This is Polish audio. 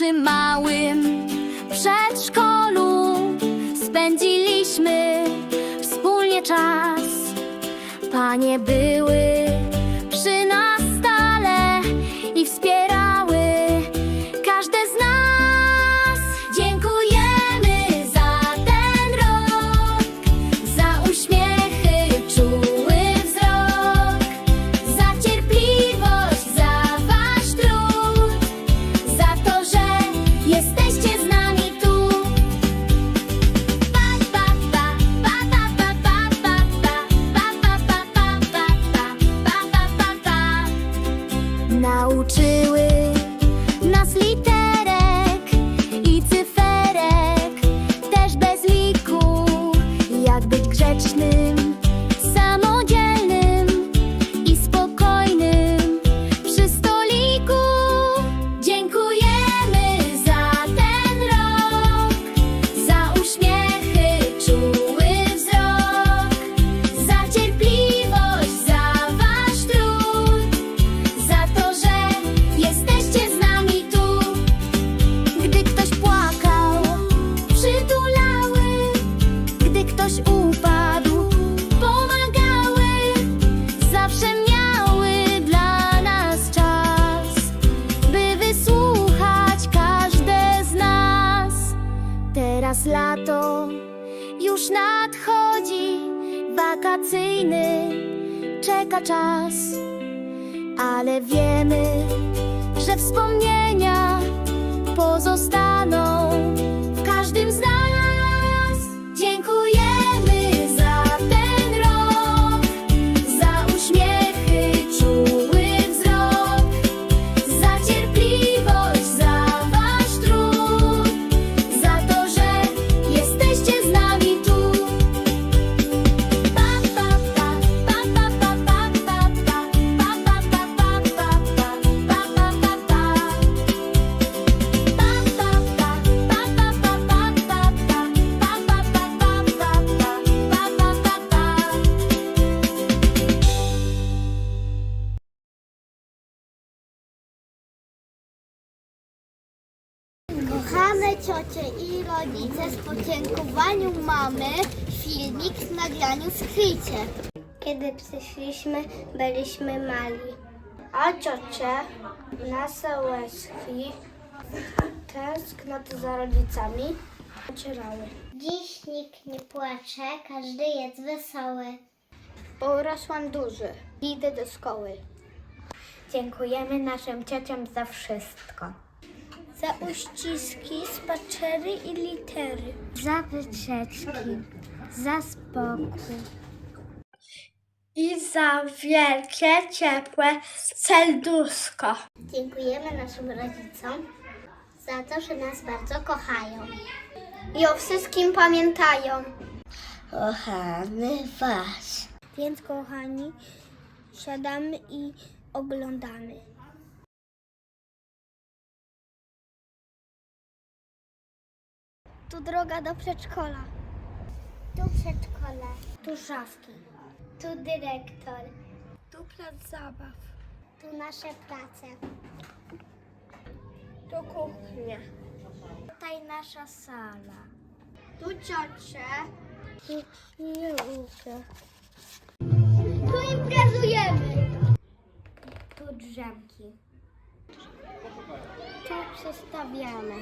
naszym małym przedszkolu spędziliśmy wspólnie czas. Panie były Lato już nadchodzi, wakacyjny czeka czas, ale wiemy, że wspomnienia pozostaną Kochane ciocie i rodzice, z podziękowaniu mamy filmik w nagraniu skrycie. Kiedy przyszliśmy, byliśmy mali. A ciocie nasze łezki tęsknoty za rodzicami ocierały. Dziś nikt nie płacze, każdy jest wesoły. Urosłam duży, idę do szkoły. Dziękujemy naszym ciociom za wszystko. Za uściski, spacery i litery. Za wycieczki, za spokój. I za wielkie, ciepłe serduszko. Dziękujemy naszym rodzicom za to, że nas bardzo kochają. I o wszystkim pamiętają. Kochamy Was. Więc kochani, siadamy i oglądamy. Tu droga do przedszkola. Tu przedszkole. Tu szafki. Tu dyrektor. Tu plac zabaw. Tu nasze prace. Tu kuchnia. Tutaj nasza sala. Tu ciocie. Tu nieukę. Tu imprezujemy. Tu drzemki. Tu przestawiamy.